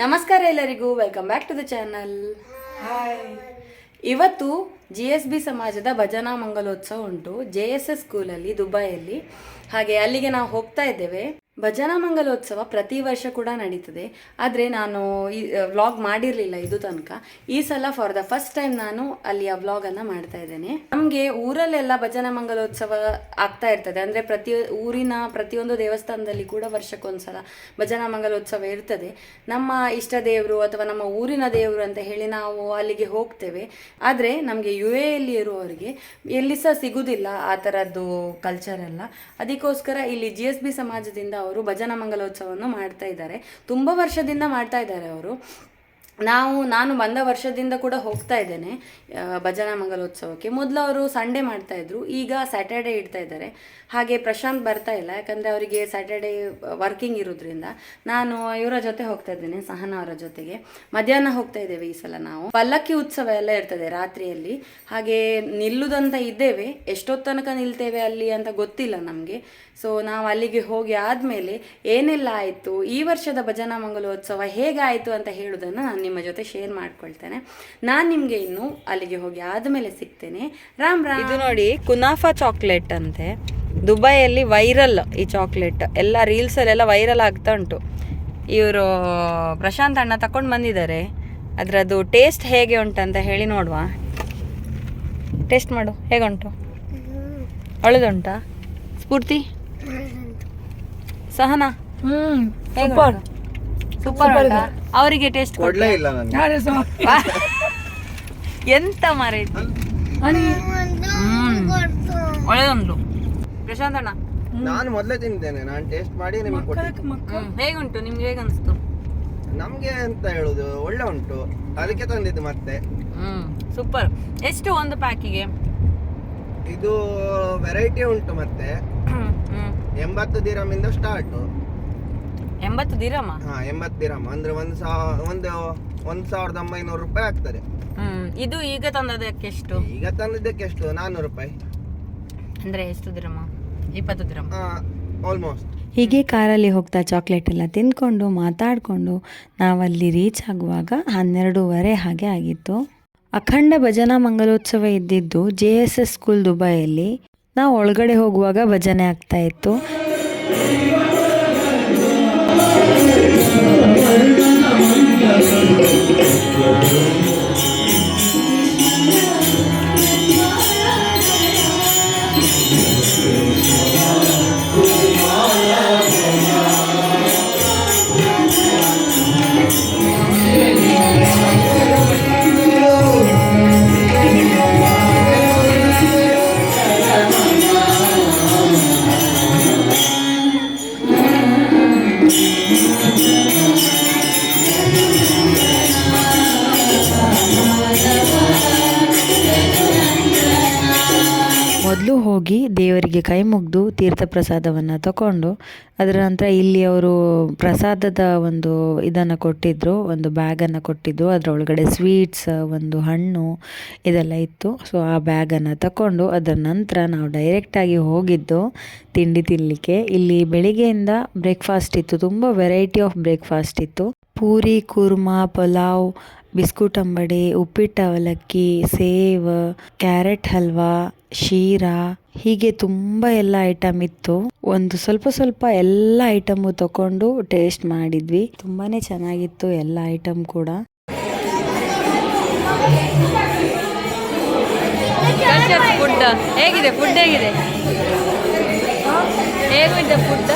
ನಮಸ್ಕಾರ ಎಲ್ಲರಿಗೂ welcome back to the channel hi ಇವತ್ತು ಜಿ ಎಸ್ ಬಿ ಸಮಾಜದ ಭಜನಾ ಮಂಗಲೋತ್ಸವ ಉಂಟು. ಜೆ ಎಸ್ ಎಸ್ ಸ್ಕೂಲಲ್ಲಿ ದುಬೈಯಲ್ಲಿ ಹಾಗೆ ಅಲ್ಲಿಗೆ ನಾವು ಹೋಗ್ತಾ ಇದ್ದೇವೆ. ಭಜನಾ ಮಂಗಲೋತ್ಸವ ಪ್ರತಿ ವರ್ಷ ಕೂಡ ನಡೀತದೆ. ಆದರೆ ನಾನು ಈ ವ್ಲಾಗ್ ಮಾಡಿರಲಿಲ್ಲ ಇದು ತನಕ. ಈ ಸಲ ಫಾರ್ ದ ಫಸ್ಟ್ ಟೈಮ್ ನಾನು ಅಲ್ಲಿ ಆ ವ್ಲಾಗನ್ನು ಮಾಡ್ತಾ ಇದ್ದೇನೆ. ನಮಗೆ ಊರಲ್ಲೆಲ್ಲ ಭಜನಾ ಮಂಗಲೋತ್ಸವ ಆಗ್ತಾ ಇರ್ತದೆ. ಅಂದರೆ ಪ್ರತಿ ಊರಿನ ಪ್ರತಿಯೊಂದು ದೇವಸ್ಥಾನದಲ್ಲಿ ಕೂಡ ವರ್ಷಕ್ಕೊಂದ್ಸಲ ಭಜನಾ ಮಂಗಲೋತ್ಸವ ಇರ್ತದೆ. ನಮ್ಮ ಇಷ್ಟ ದೇವರು ಅಥವಾ ನಮ್ಮ ಊರಿನ ದೇವರು ಅಂತ ಹೇಳಿ ನಾವು ಅಲ್ಲಿಗೆ ಹೋಗ್ತೇವೆ. ಆದರೆ ನಮಗೆ ಯು ಎಲ್ಲಿ ಇರುವವರಿಗೆ ಎಲ್ಲಿ ಸಹ ಸಿಗುವುದಿಲ್ಲ ಆ ಥರದ್ದು ಕಲ್ಚರ್ ಎಲ್ಲ. ಅದಕ್ಕೋಸ್ಕರ ಇಲ್ಲಿ ಜಿ ಎಸ್ ಬಿ ಸಮಾಜದಿಂದ ಅವರು ಭಜನಾ ಮಂಗಲೋತ್ಸವವನ್ನು ಮಾಡ್ತಾ ಇದ್ದಾರೆ. ತುಂಬ ವರ್ಷದಿಂದ ಮಾಡ್ತಾ ಇದ್ದಾರೆ ಅವರು. ನಾವು, ನಾನು ಬಂದ ವರ್ಷದಿಂದ ಕೂಡ ಹೋಗ್ತಾ ಇದ್ದೇನೆ ಭಜನಾ ಮಂಗಲೋತ್ಸವಕ್ಕೆ. ಮೊದಲು ಅವರು ಸಂಡೇ ಮಾಡ್ತಾ ಇದ್ರು, ಈಗ ಸ್ಯಾಟರ್ಡೇ ಇಡ್ತಾ ಇದ್ದಾರೆ. ಹಾಗೆ ಪ್ರಶಾಂತ್ ಬರ್ತಾ ಇಲ್ಲ, ಯಾಕಂದರೆ ಅವರಿಗೆ ಸ್ಯಾಟರ್ಡೇ ವರ್ಕಿಂಗ್ ಇರೋದ್ರಿಂದ. ನಾನು ಇವರ ಜೊತೆ ಹೋಗ್ತಾ ಇದ್ದೇನೆ, ಸಹನ ಅವರ ಜೊತೆಗೆ. ಮಧ್ಯಾಹ್ನ ಹೋಗ್ತಾ ಇದ್ದೇವೆ ಈ ಸಲ ನಾವು. ಪಲ್ಲಕ್ಕಿ ಉತ್ಸವ ಎಲ್ಲ ಇರ್ತದೆ ರಾತ್ರಿಯಲ್ಲಿ. ಹಾಗೆ ನಿಲ್ಲುದಂತ ಇದ್ದೇವೆ ಎಷ್ಟೊತ್ತು ತನಕ ನಿಲ್ತೇವೆ ಅಲ್ಲಿ ಅಂತ ಗೊತ್ತಿಲ್ಲ ನಮಗೆ. ಸೊ ನಾವು ಅಲ್ಲಿಗೆ ಹೋಗಿ ಆದಮೇಲೆ ಏನೆಲ್ಲ ಆಯಿತು? ಈ ವರ್ಷದ ಭಜನಾ ಮಂಗಲೋತ್ಸವ ಹೇಗಾಯಿತು ಅಂತ ಹೇಳೋದನ್ನು ನಾನು ನಿಮ್ಮ ಜೊತೆ ಶೇರ್ ಮಾಡ್ಕೊಳ್ತೇನೆ. ನಾನು ನಿಮಗೆ ಇನ್ನು ಅಲ್ಲಿಗೆ ಹೋಗಿ ಆದಮೇಲೆ ಸಿಗ್ತೇನೆ. ರಾಮ್ ರಾಮ್. ಇದು ನೋಡಿ ಕುನಾಫಾ ಚಾಕ್ಲೇಟ್ ಅಂತೆ. ದುಬೈಯಲ್ಲಿ ವೈರಲ್ ಈ ಚಾಕ್ಲೇಟ್ ಎಲ್ಲ ರೀಲ್ಸಲ್ಲೆಲ್ಲ ವೈರಲ್ ಆಗ್ತಾ ಉಂಟು. ಇವರು ಪ್ರಶಾಂತ್ ಅಣ್ಣ ತಕೊಂಡು ಬಂದಿದ್ದಾರೆ. ಅದರದ್ದು ಟೇಸ್ಟ್ ಹೇಗೆ ಉಂಟಂತ ಹೇಳಿ ನೋಡುವ. ಟೇಸ್ಟ್ ಮಾಡು. ಹೇಗುಂಟು? ಒಳ್ಳೆದುಂಟಾ? ಸ್ಫೂರ್ತಿ? ಸಹನಾ? ಹ್ಮ್ ಸೂಪರ್. ಸೂಪರ್ ಅವರಿಗೆ ಟೇಸ್ಟ್ ಕೊಡ್ಲೇ ಇಲ್ಲ ನನಗೆ ಎಂತ ಮಾರೈ ಒಳ್ಳೆದುಂಟು. ಪ್ರಶಾಂತ್ ಅಣ್ಣ? ನಾನು ಮೊದಲೇ ತಿಂತೇನೆ. ನಾನು ಟೇಸ್ಟ್ ಮಾಡಿ ನಿಮಗೆ ಕೊಟ್ಟಿದ್ದೆ ಹೇಗುಂಟು? ನಿಮ್ಗೆ ಹೇಗನ್ಸ್ತು? ನಮಗೆ ಅಂತ ಹೇಳುದು ಒಳ್ಳೆ ಉಂಟು. ಅದಕ್ಕೆ ತಂದಿದ್ದು ಮತ್ತೆ. ಹ್ಮ್. ಸೂಪರ್. ಎಷ್ಟು ಒಂದು ಪ್ಯಾಕಿಗೆ ಇದು ವೆರೈಟಿ ಉಂಟು ಮತ್ತೆ. ಎಂಬತ್ತು ದಿರಮ್ ಇಂದ ಸ್ಟಾರ್ಟ್ ಎಂಬತ್ತು ದಿರಮ? ಹಾ ಎಂಬತ್ತು ದಿರಮ. ಅಂದ್ರೆ ಒಂದು ಸಾವಿರ ಒಂದು ಒಂದು ಸಾವಿರದ ಒಂಬೈನೂರು ರೂಪಾಯಿ ಆಗ್ತದೆ. ಹ್ಮ್ ಇದು ಈಗ ತಂದದಕ್ಕೆ ಎಷ್ಟು? ಈಗ ತಂದಿದ್ದಕ್ಕೆ ಎಷ್ಟು? ನಾನ್ನೂರು ರೂಪಾಯಿ. ಅಂದ್ರೆ ಎಷ್ಟು ದಿರಮ? ಇಪ್ಪತ್ತು ದಿರಮ? ಆಲ್ಮೋಸ್ಟ್ ಹೀಗೆ ಕಾರಲ್ಲಿ ಹೋಗ್ತಾ ಚಾಕ್ಲೇಟ್ ಎಲ್ಲ ತಿಂದ್ಕೊಂಡು ಮಾತಾಡಿಕೊಂಡು ನಾವಲ್ಲಿ ರೀಚ್ ಆಗುವಾಗ ಹನ್ನೆರಡೂವರೆ ಹಾಗೆ ಆಗಿತ್ತು. ಅಖಂಡ ಭಜನಾ ಮಂಗಲೋತ್ಸವ ಇದ್ದಿದ್ದು ಜೆ ಎಸ್ ಎಸ್ ಸ್ಕೂಲ್ ದುಬೈಯಲ್ಲಿ ನಾವು ಒಳಗಡೆ ಹೋಗುವಾಗ ಭಜನೆ ಆಗ್ತಾ ಇತ್ತು. ಮೊದಲು ಕೈ ಮುಗಿದು ತೀರ್ಥ ಪ್ರಸಾದವನ್ನು ತಗೊಂಡು ಅದರ ನಂತರ ಇಲ್ಲಿ ಅವರು ಪ್ರಸಾದದ ಒಂದು ಇದನ್ನು ಕೊಟ್ಟಿದ್ದರು ಒಂದು ಬ್ಯಾಗನ್ನು ಕೊಟ್ಟಿದ್ದರು ಅದರ ಒಳಗಡೆ ಸ್ವೀಟ್ಸ್ ಒಂದು ಹಣ್ಣು ಇದೆಲ್ಲ ಇತ್ತು. ಸೊ ಆ ಬ್ಯಾಗನ್ನು ತಗೊಂಡು ಅದರ ನಂತರ ನಾವು ಡೈರೆಕ್ಟಾಗಿ ಹೋಗಿದ್ದು ತಿಂಡಿ ತಿನ್ನಲಿಕ್ಕೆ ಇಲ್ಲಿ ಬೆಳಿಗ್ಗೆಯಿಂದ ಬ್ರೇಕ್ಫಾಸ್ಟ್ ಇತ್ತು. ತುಂಬ ವೆರೈಟಿ ಆಫ್ ಬ್ರೇಕ್ಫಾಸ್ಟ್ ಇತ್ತು. ಪೂರಿ, ಕುರ್ಮಾ, ಪಲಾವ್ ಬಿಸ್ಕುಟ್ ಅಂಬಡಿ, ಉಪ್ಪಿಟ್ಟು ಅವಲಕ್ಕಿ, ಸೇವ್, ಕ್ಯಾರೆಟ್ ಹಲ್ವಾ, ಶೀರಾ, ಹೀಗೆ ತುಂಬ ಎಲ್ಲ ಐಟಮ್ ಇತ್ತು. ಒಂದು ಸ್ವಲ್ಪ ಸ್ವಲ್ಪ ಎಲ್ಲ ಐಟಮು ತಕೊಂಡು ಟೇಸ್ಟ್ ಮಾಡಿದ್ವಿ. ತುಂಬಾನೇ ಚೆನ್ನಾಗಿತ್ತು ಎಲ್ಲ ಐಟಮ್ ಕೂಡ. ಹೇಗಿದೆ? ಫುಡ್ ಹೇಗಿದೆ? ಹೇಗಿದೆ ಫುಡ್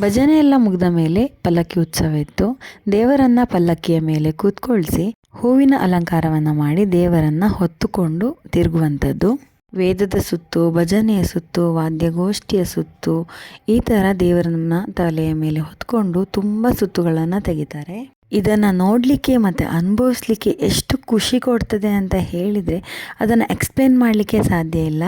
ಭಜನೆ ಎಲ್ಲ ಮುಗಿದ ಮೇಲೆ ಪಲ್ಲಕ್ಕಿ ಉತ್ಸವ ಇತ್ತು. ದೇವರನ್ನ ಪಲ್ಲಕ್ಕಿಯ ಮೇಲೆ ಕೂತ್ಕೊಳಿಸಿ ಹೂವಿನ ಅಲಂಕಾರವನ್ನ ಮಾಡಿ ದೇವರನ್ನ ಹೊತ್ತುಕೊಂಡು ತಿರುಗುವಂಥದ್ದು. ವೇದದ ಸುತ್ತು, ಭಜನೆಯ ಸುತ್ತು, ವಾದ್ಯಗೋಷ್ಠಿಯ ಸುತ್ತು ಈ ಥರ ದೇವರನ್ನ ತಲೆಯ ಮೇಲೆ ಹೊತ್ಕೊಂಡು ತುಂಬ ಸುತ್ತುಗಳನ್ನು ತೆಗಿತಾರೆ. ಇದನ್ನು ನೋಡಲಿಕ್ಕೆ ಮತ್ತು ಅನುಭವಿಸ್ಲಿಕ್ಕೆ ಎಷ್ಟು ಖುಷಿ ಕೊಡ್ತದೆ ಅಂತ ಹೇಳಿದರೆ ಅದನ್ನು ಎಕ್ಸ್ಪ್ಲೇನ್ ಮಾಡಲಿಕ್ಕೆ ಸಾಧ್ಯ ಇಲ್ಲ.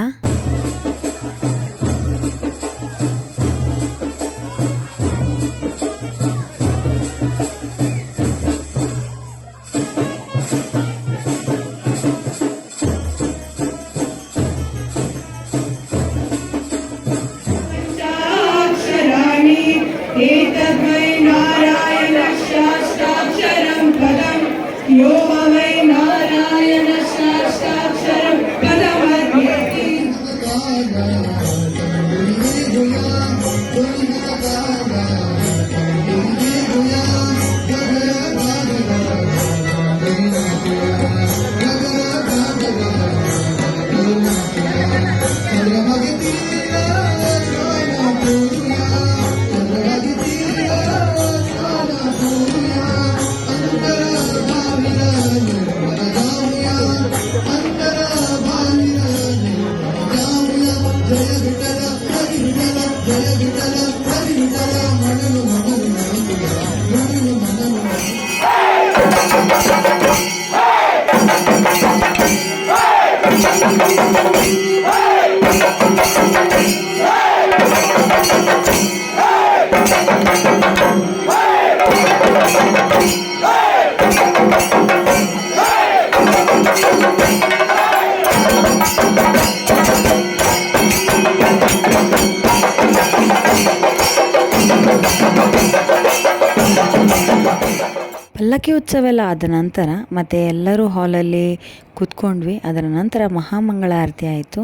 ಪಲ್ಲಕ್ಕಿ ಉತ್ಸವ ಎಲ್ಲ ಆದ ನಂತರ ಮತ್ತೆ ಎಲ್ಲರೂ ಹಾಲಲ್ಲಿ ಕೂತ್ಕೊಂಡ್ವಿ. ಅದರ ನಂತರ ಮಹಾಮಂಗಳಾರತಿ ಆಯಿತು.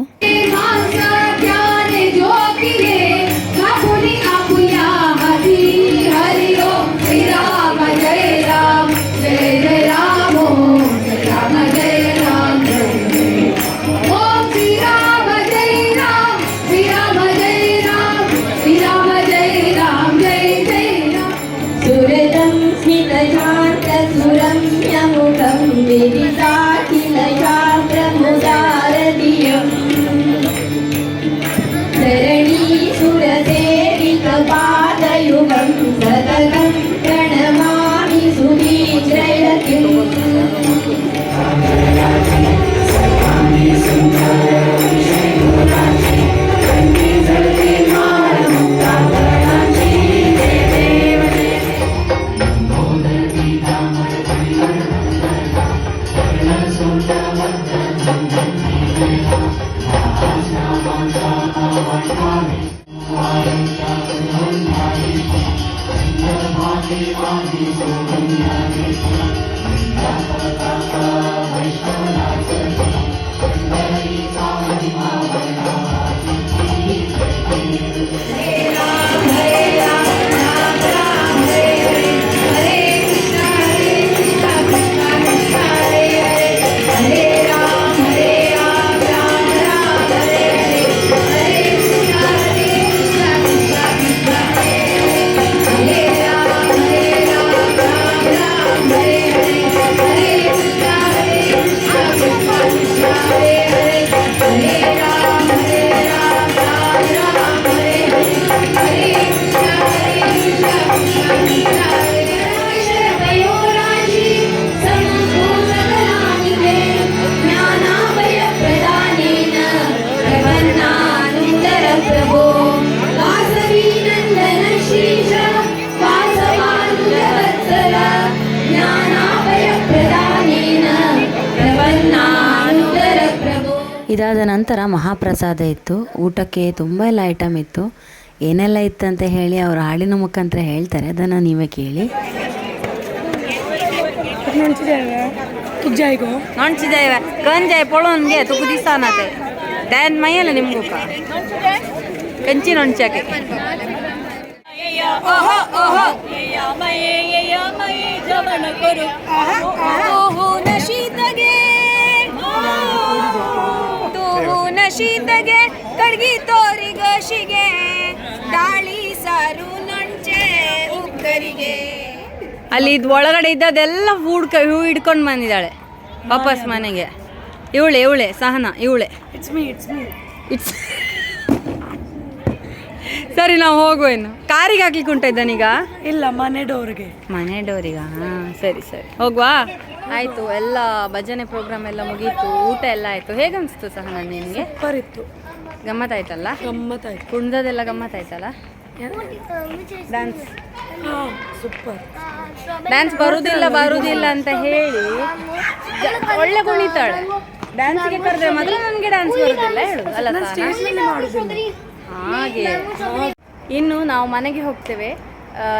ಇದಾದ ನಂತರ ಮಹಾಪ್ರಸಾದ ಇತ್ತು. ಊಟಕ್ಕೆ ತುಂಬ ಎಲ್ಲ ಐಟಮ್ ಇತ್ತು. ಏನೆಲ್ಲ ಇತ್ತಂತ ಹೇಳಿ ಅವರು ಹಾಡಿನ ಮುಖಾಂತರ ಹೇಳ್ತಾರೆ. ಅದನ್ನು ನೀವೇ ಕೇಳಿ. ನೋಡ್ಸಿದ್ದೇವೆ ಗಂಜಾಯ ಪೊಳೋನ್ಗೆ ತುಕು ದಿಸಾನತೆ. ಡ್ಯಾನ್ ಮೈಯಲ್ಲ ನಿಮ್ಗೂ ಕಂಚಿ ಓಹೋ ಓಹೋ. ತೂಹುನ ಶೀತಗೆ ಕಡ್ಗಿ ತೋರಿಗಶಿಗೆ ದಾಳಿ ಸಾರು ನಂಚೆ ಉಕ್ಕರಿಗೆ. ಅಲ್ಲಿ ಇದು ಒಳಗಡೆ ಇದ್ದದೆಲ್ಲ ಹೂಡ್ಕ ಹೂ ಹಿಡ್ಕೊಂಡು ಬಂದಿದ್ದಾಳೆ ವಾಪಸ್ ಮನೆಗೆ. ಇವಳೆ ಇವಳೆ ಸಹನ ಇವಳೆ. ಇಟ್ಸ್ ಇಟ್ಸ್ ಸರಿ ನಾವು ಹೋಗುವೇನು ಕಾರಿಗೆ ಹಾಕ್ಲಿಕ್ಕೆ ಉಂಟ ಇದ್ದಾನೀಗ? ಇಲ್ಲ ಮನೆ ಡೋರ್ಗೆ ಮನೆ ಡೋರಿಗ ಹಾಂ ಸರಿ ಸರಿ. ಹೋಗುವಾ. ಆಯಿತು ಎಲ್ಲ ಭಜನೆ ಪ್ರೋಗ್ರಾಮ್ ಎಲ್ಲ ಮುಗೀತು ಊಟ ಎಲ್ಲ ಆಯಿತು. ಹೇಗೆ ಅನಿಸ್ತು ನಿಮಗೆ ಬರಿತು ಸೂಪರ್ ಇತ್ತು ಗಮ್ಮತ್ತಾಯ್ತಲ್ಲ? ಗಮ್ಮತ್ತಾಯ್ತು. ಕುಣ್ದದೆಲ್ಲ ಗಮ್ಮತ್ತಾಯ್ತಲ್ಲ? ಡ್ಯಾನ್ಸ್ ಸೂಪರ್ ಡ್ಯಾನ್ಸ್ ಬರುದಿಲ್ಲ ಬರುದಿಲ್ಲ ಅಂತ ಹೇಳಿ ಒಳ್ಳೆ ಕುಣಿತಾಳೆ. ಡ್ಯಾನ್ಸ್ಗೆ ಕರೆದ್ರೆ ಮಾತ್ರ ನನಗೆ ಡ್ಯಾನ್ಸ್ ಬರುದಿಲ್ಲ ಹೇಳು. ಅಲ್ಲ? ಹಾಗೆ. ಇನ್ನು ನಾವು ಮನೆಗೆ ಹೋಗ್ತೇವೆ.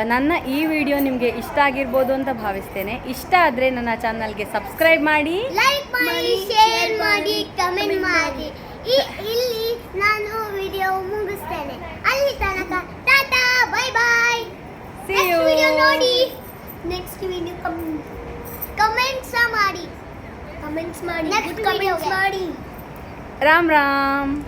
ನನ್ನ ಈ ವಿಡಿಯೋ ನಿಮಗೆ ಇಷ್ಟ ಆಗಿರ್ಬೋದು ಅಂತ ಭಾವಿಸ್ತೇನೆ. ಇಷ್ಟ ಆದರೆ ನನ್ನ ಚಾನಲ್ಗೆ ಸಬ್ಸ್ಕ್ರೈಬ್ ಮಾಡಿ. ಲೈಕ್ ಮಾಡಿ ಶೇರ್ ಮಾಡಿ ಕಮೆಂಟ್ ಮಾಡಿ. ಈ- ಇಲ್ಲಿ ನಾನು ವಿಡಿಯೋ ಮುಗಿಸ್ತೇನೆ. ಅಲ್ಲಿ ತನಕ tata bye bye see video ನೋಡಿ. ನೆಕ್ಸ್ಟ್ ವಿಡಿಯೋ ಕಮೆಂಟ್ಸ್ ಮಾಡಿ. ಕಮೆಂಟ್ಸ್ ಮಾಡಿ. ನೆಕ್ಸ್ಟ್ ಕಮೆಂಟ್ಸ್ ಮಾಡಿ. ರಾಮ್ ರಾಮ್.